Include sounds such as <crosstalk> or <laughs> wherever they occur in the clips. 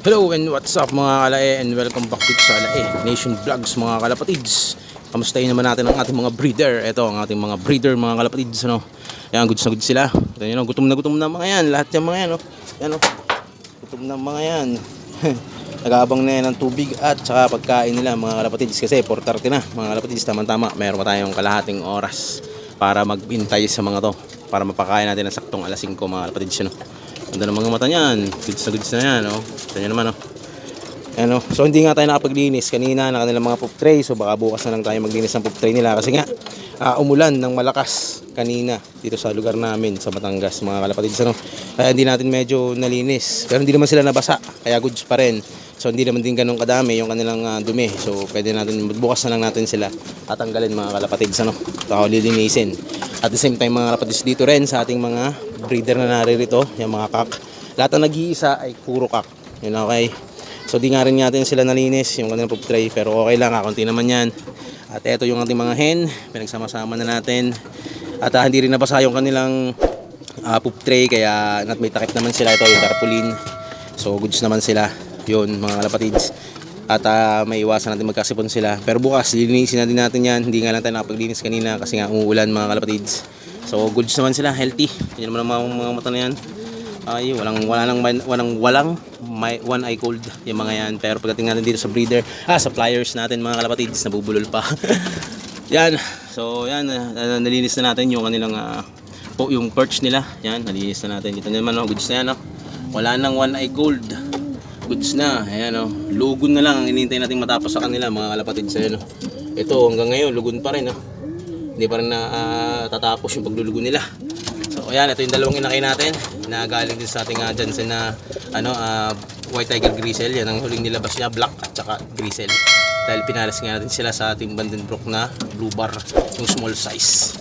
Hello and what's up mga kalae and welcome back dito sa Alae Nation Vlogs mga kalapatids Kamustahin naman natin ang ating mga breeder Ito ang ating mga breeder mga kalapatids ano? Yan goods na goods sila Ito yun, oh, gutom na gutom na mga yan Lahat yung mga yan oh. Yan oh. Gutom na mga yan <laughs> Nagabang na yan ng tubig at saka pagkain nila mga kalapatids Kasi 4.30 na mga kalapatids Tama tama mayroon pa tayong kalahating oras Para magbintay sa mga to Para mapakain natin ng saktong alas 5 mga kalapatids ano? Ganda ng mga mata niyan. Goods na goods na yan, oh. Nyo naman, oh. Ano, so hindi nga tayo nakapaglinis kanina ng kanilang mga poop tray. So baka bukas na lang tayo maglinis ng poop tray nila kasi nga ah, umulan ng malakas kanina dito sa lugar namin sa Batangas mga kalapatids ano. Kaya hindi natin medyo nalinis. Pero hindi naman sila nabasa kaya goods pa rin. So hindi naman din ganun kadami yung kanilang ah, dumi. So pwede natin bukas na lang natin sila tatanggalin mga kalapatids ano. Baka lilinisin. At the same time mga kalapatids dito rin sa ating mga breeder na naririto, yung mga kak. Lahat na nag-iisa ay puro kak. Yun okay. So di nga rin natin sila nalinis yung kanilang poop tray pero okay lang, kakunti naman yan. At eto yung ating mga hen, pinagsama-sama na natin. At ah, hindi rin nabasa yung kanilang ah, poop tray kaya nat may takip naman sila ito yung tarpaulin. So goods naman sila. Yun mga kalapatids. At ah, may iwasan natin magkasipon sila. Pero bukas, lilinisin na din natin yan. Hindi nga lang tayo nakapaglinis kanina kasi nga umuulan mga kalapatids. So goods naman sila, healthy. Yan naman ang mga, mga mata na yan. Ay, walang wala nang walang walang may one eye cold yung mga yan. Pero pagdating natin dito sa breeder, ah, suppliers natin mga kalapatids, nabubulol pa. <laughs> yan. So, yan ah, nalinis na natin yung kanilang po, yung perch nila. Yan, nalinis na natin. Dito naman, oh, goods na yan, oh. Wala nang one eye cold. Goods na. Ayan, oh. Lugon na lang ang inintay natin matapos sa kanila, mga kalapatids. Ayan, oh. Ito, hanggang ngayon, lugon pa rin, oh. Hindi pa rin na ah, tatapos yung paglulugo nila. So ayan, ito yung dalawang inakay natin na galing din sa ating uh, Jansen na ano, ah, White Tiger Grisel. Yan ang huling nilabas niya, black at saka grisel. Dahil pinalas nga natin sila sa ating Vandenbroek na blue bar, yung small size.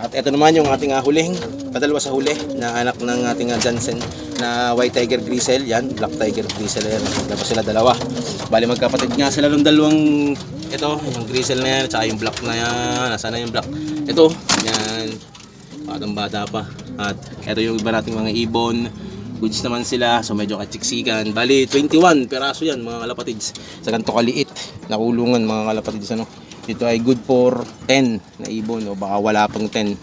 At ito naman yung ating uh, huling, padalwa sa huli na anak ng ating uh, Jansen na White Tiger Grisel. Yan, Black Tiger Grisel. Yan, tapos sila dalawa. Bali magkapatid nga sila ng dalawang ito, yung Grisel na yan, at yung Black na yan. Nasaan na yung Black? Ito, yan. Batang bata pa. At ito yung iba nating mga ibon. Goods naman sila. So medyo katsiksikan. Bali, 21 peraso yan mga kalapatids. Sa ganito kaliit na kulungan mga kalapatids. Ano? Ito ay good for 10 na ibon. O baka wala pang 10.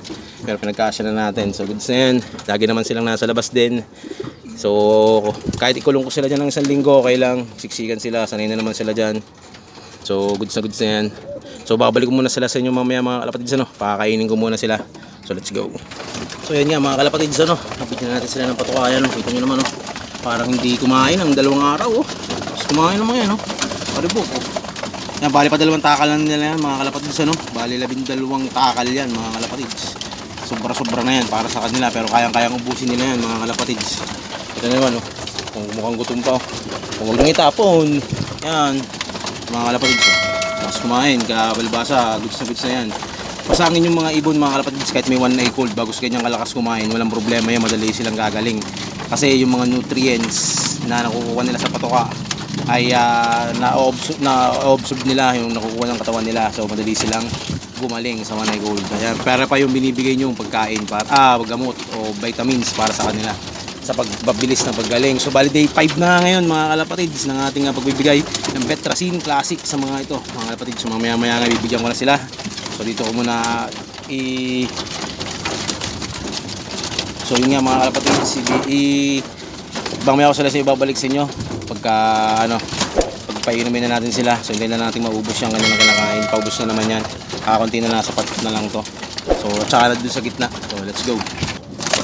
Pero pinagkasya na natin. So goods na yan. Lagi naman silang nasa labas din. So kahit ikulong ko sila dyan ng isang linggo, okay lang. Siksikan sila. Sanay na naman sila dyan. So goods na goods na yan. So babalik ko muna sila sa inyo mamaya mga kalapatids ano. Pakakainin ko muna sila. So let's go. So yan nga mga kalapatids ano. Napigyan natin sila ng patukayan. Kita nyo naman no. Parang hindi kumain ng dalawang araw oh. Tapos kumain naman yan no. Paribok oh. Yan bali pa dalawang takal lang nila yan mga kalapatids ano. Bali labing dalawang takal yan mga kalapatids. Sobra sobra na yan para sa kanila pero kayang kayang ubusin nila yan mga kalapatids. Ito naman oh. Kung mukhang gutom pa oh. Kung huwag nang itapon. Yan mga kalapatids oh. Tapos kumain, kabalbasa, goods na goods na yan. Pasangin yung mga ibon mga kalapatids kahit may one eye cold bago ganyang kalakas kumain, walang problema yan, madali silang gagaling. Kasi yung mga nutrients na nakukuha nila sa patoka ay uh, na-observe na -observe nila yung nakukuha ng katawan nila. So madali silang gumaling sa eye cold. Kaya pera pa yung binibigay nyo pagkain para ah, gamot o vitamins para sa kanila sa pagbabilis ng paggaling. So bali day 5 na ngayon mga kalapatids ng ating uh, pagbibigay ng Betracin Classic sa mga ito. Mga kalapatids, so mamaya maya nga bibigyan ko na sila. So dito ko muna i So yun nga mga kalapatids, i, i mamaya ko sila sa ibabalik sa inyo pagka ano pagpainumin na natin sila. So hindi na natin maubos yung kanilang kinakain. Paubos na naman yan. Kakakunti na nasa patot na lang to. So at saka dun sa gitna. So let's go.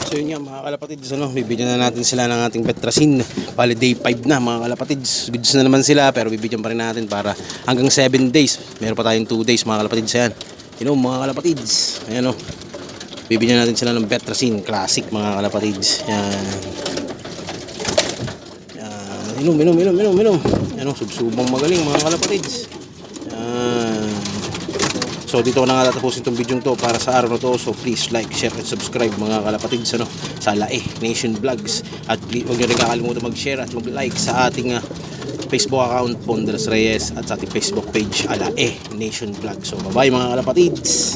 So yun nga mga kalapatids, ano, bibigyan na natin sila ng ating Betracin. Bali day 5 na mga kalapatids. Goods na naman sila pero bibigyan pa rin natin para hanggang 7 days. Meron pa tayong 2 days mga kalapatids yan. You know, mga kalapatids. Ayan o. Bibigyan natin sila ng Betracin Classic mga kalapatids. Yan. Inom, inom, inom, inom, inom. Yan o, subsubang magaling mga kalapatids. So dito ko na nga tatapusin itong video to para sa araw na to. So please like, share, and subscribe mga kalapatids ano, sa Lae Nation Vlogs. At please, huwag nyo rin kakalimutan mag-share at mag-like sa ating uh, Facebook account, Ponderas Reyes, at sa ating Facebook page, Alae Nation Vlog. So bye bye mga kalapatids!